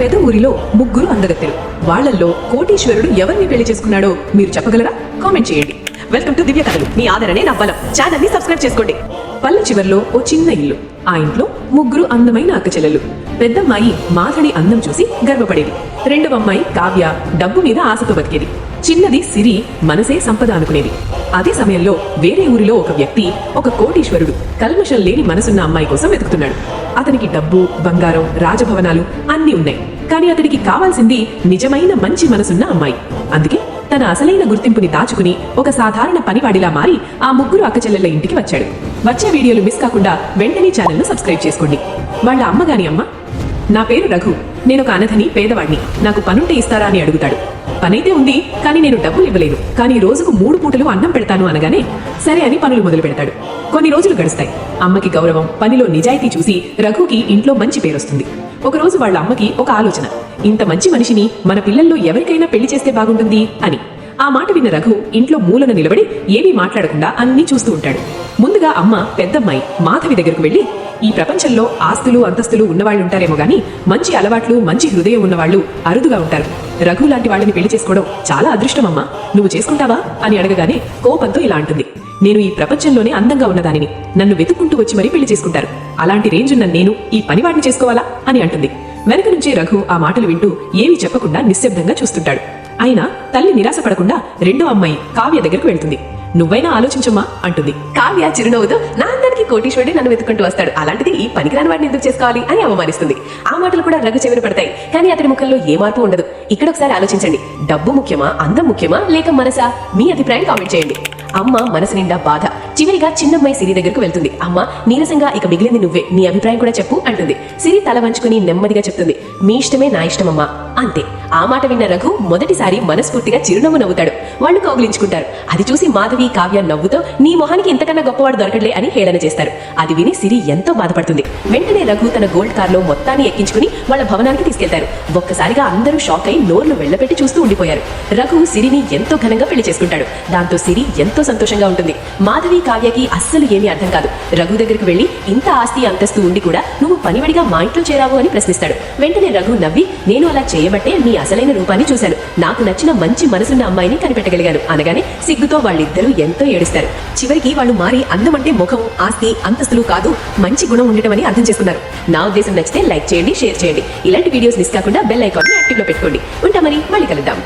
పెద్ద ఊరిలో ముగ్గురు అందగత్తెలు వాళ్ళల్లో కోటీశ్వరుడు ఎవరిని పెళ్ళి చేసుకున్నాడో మీరు చెప్పగలరా? కామెంట్ చేయండి. వెల్కమ్ టు దివ్య కథలు. మీ ఆదరణే నా బలం. ఛానల్ని సబ్స్క్రైబ్ చేసుకోండి. పల్లె చివర్లో ఓ చిన్న ఇల్లు. ఆ ఇంట్లో ముగ్గురు అందమైన అక్కచెల్లెలు. పెద్దమ్మాయి మాధడి అందం చూసి గర్వపడేది. రెండవ అమ్మాయి కావ్య డబ్బు మీద ఆశతో బతికేది. చిన్నది సిరి మనసే సంపద అనుకునేది. అదే సమయంలో వేరే ఊరిలో ఒక వ్యక్తి ఒక కోటీశ్వరుడు కల్మషం లేని మనసున్న అమ్మాయి కోసం వెతుకుతున్నాడు. అతనికి డబ్బు బంగారం రాజభవనాలు అన్నీ ఉన్నాయి. కానీ అతడికి కావాల్సింది నిజమైన మంచి మనసున్న అమ్మాయి. అందుకే తన అసలైన గుర్తింపుని దాచుకుని ఒక సాధారణ పనివాడిలా మారి ఆ ముగ్గురు అక్కచెల్లెల ఇంటికి వచ్చాడు. వచ్చే వీడియోలు మిస్ కాకుండా వెంటనే ఛానల్ను సబ్స్క్రైబ్ చేసుకోండి. వాళ్ళ అమ్మగాని అమ్మ నా పేరు రఘు. నేను ఒక అనధని పేదవాడిని. నాకు పనుంటే ఇస్తారా అని అడుగుతాడు. పనైతే ఉంది కానీ నేను డబ్బులు ఇవ్వలేను. కానీ రోజుకు మూడు పూటలు అన్నం పెడతాను అనగానే సరే అని పనులు మొదలు పెడతాడు. కొన్ని రోజులు గడుస్తాయి. అమ్మకి గౌరవం పనిలో నిజాయితీ చూసి రఘుకి ఇంట్లో మంచి పేరొస్తుంది ఒకరోజు వాళ్ళ అమ్మకి ఒక ఆలోచన. ఇంత మంచి మనిషిని మన పిల్లల్లో ఎవరికైనా పెళ్ళి చేస్తే బాగుంటుంది అని. ఆ మాట విన్న రఘు ఇంట్లో మూలన నిలబడి ఏమీ మాట్లాడకుండా అన్నీ చూస్తూ ఉంటాడు. ముందుగా అమ్మ పెద్దమ్మాయి మాధవి దగ్గరకు వెళ్ళి ఈ ప్రపంచంలో ఆస్తులు అంతస్తులు ఉన్నవాళ్ళు ఉంటారేమో గాని మంచి అలవాట్లు మంచి హృదయం ఉన్నవాళ్ళు అరుదుగా ఉంటారు. రఘు లాంటి వాళ్ళని పెళ్ళి చేసుకోవడం చాలా అదృష్టమమ్మా నువ్వు చేసుకుంటావా? అని అడగగానే కోపంతో ఇలా అంటుంది. నేను ఈ ప్రపంచంలోనే అందంగా ఉన్నదానిని. నన్ను వెతుక్కుంటూ వచ్చి మరీ పెళ్ళి చేసుకుంటారు. అలాంటి రేంజ్ ఉన్న నేను ఈ పనివాడిని చేసుకోవాలా? అని అంటుంది. వెనక నుంచే రఘు ఆ మాటలు వింటూ ఏమీ చెప్పకుండా నిశ్శబ్దంగా చూస్తుంటాడు. అయినా తల్లి నిరాశపడకుండా రెండో అమ్మాయి కావ్య దగ్గరకు వెళ్తుంది. నువ్వైనా ఆలోచించమ్మా అంటుంది. కావ్య చిరునవ్వుతో నా అందరికి కోటీశ్వరుడే నన్ను వెతుకుంటూ వస్తాడు. అలాంటిది ఈ పనికిరాని వాడిని ఎందుకు చేసుకోవాలి? అని అవమానిస్తుంది. ఆ మాటలు కూడా రఘు చెవిన పడతాయి. కానీ అతడి ముఖంలో ఏ మార్పు ఉండదు. ఇక్కడ ఒకసారి ఆలోచించండి. డబ్బు ముఖ్యమా? అందం ముఖ్యమా? లేక మనసా? మీ అభిప్రాయం కామెంట్ చేయండి. అమ్మ మనసు నిండా బాధ. చివరిగా చిన్నమ్మాయి సిరి దగ్గరకు వెళ్తుంది. అమ్మ నీరసంగా ఇక మిగిలింది నువ్వే. నీ అభిప్రాయం కూడా చెప్పు అంటుంది. సిరి తల వంచుకుని నెమ్మదిగా చెప్తుంది. మీ ఇష్టమే నా ఇష్టమమ్మా అంతే. ఆ మాట విన్న రఘు మొదటిసారి మనస్ఫూర్తిగా చిరునవ్వు నవ్వుతాడు. వాళ్ళు కౌగిలించుకుంటారు. అది చూసి మాధవి కావ్య నవ్వుతో నీ మొహానికి ఇంతకన్నా గొప్పవాడు దొరకట్లే అని హేళన చేస్తారు. అది విని సిరి ఎంతో బాధపడుతుంది. వెంటనే రఘు తన గోల్డ్ కార్లో మొత్తాన్ని ఎక్కించుకుని వాళ్ళ భవనానికి తీసుకెళ్తారు. ఒక్కసారిగా అందరూ షాక్ అయి నోర్లు వెళ్ళపెట్టి చూస్తూ ఉండిపోయారు. రఘు సిరిని ఎంతో ఘనంగా పెళ్ళి చేసుకుంటాడు. దాంతో సిరి ఎంతో సంతోషంగా ఉంటుంది. మాధవి కావ్యకి అస్సలు ఏమీ అర్థం కాదు. రఘు దగ్గరికి వెళ్ళి ఇంత ఆస్తి అంతస్తు ఉండి కూడా నువ్వు పనివడిగా మా ఇంట్లో చేరావు అని ప్రశ్నిస్తాడు. వెంటనే రఘు నవ్వి నేను అలా చేయబట్టే మీ అసలైన రూపాన్ని చూశాను నాకు నచ్చిన మంచి మనసున్న అమ్మాయిని కనిపెట్టగలిగాను అనగానే సిగ్గుతో వాళ్ళిద్దరూ ఎంతో ఏడుస్తారు. చివరికి వాళ్ళు మారి అందం అంటే ముఖం ఆస్తి అంతస్తులు కాదు మంచి గుణం ఉండటం అని అర్థం చేసుకున్నారు. నా ఉద్దేశం నచ్చితే లైక్ చేయండి షేర్ చేయండి. ఇలాంటి వీడియోస్ మిస్ కాకుండా బెల్ ఐకాన్ యాక్టివ్లో పెట్టుకోండి ఉంటామని మళ్ళీ కలుద్దాం.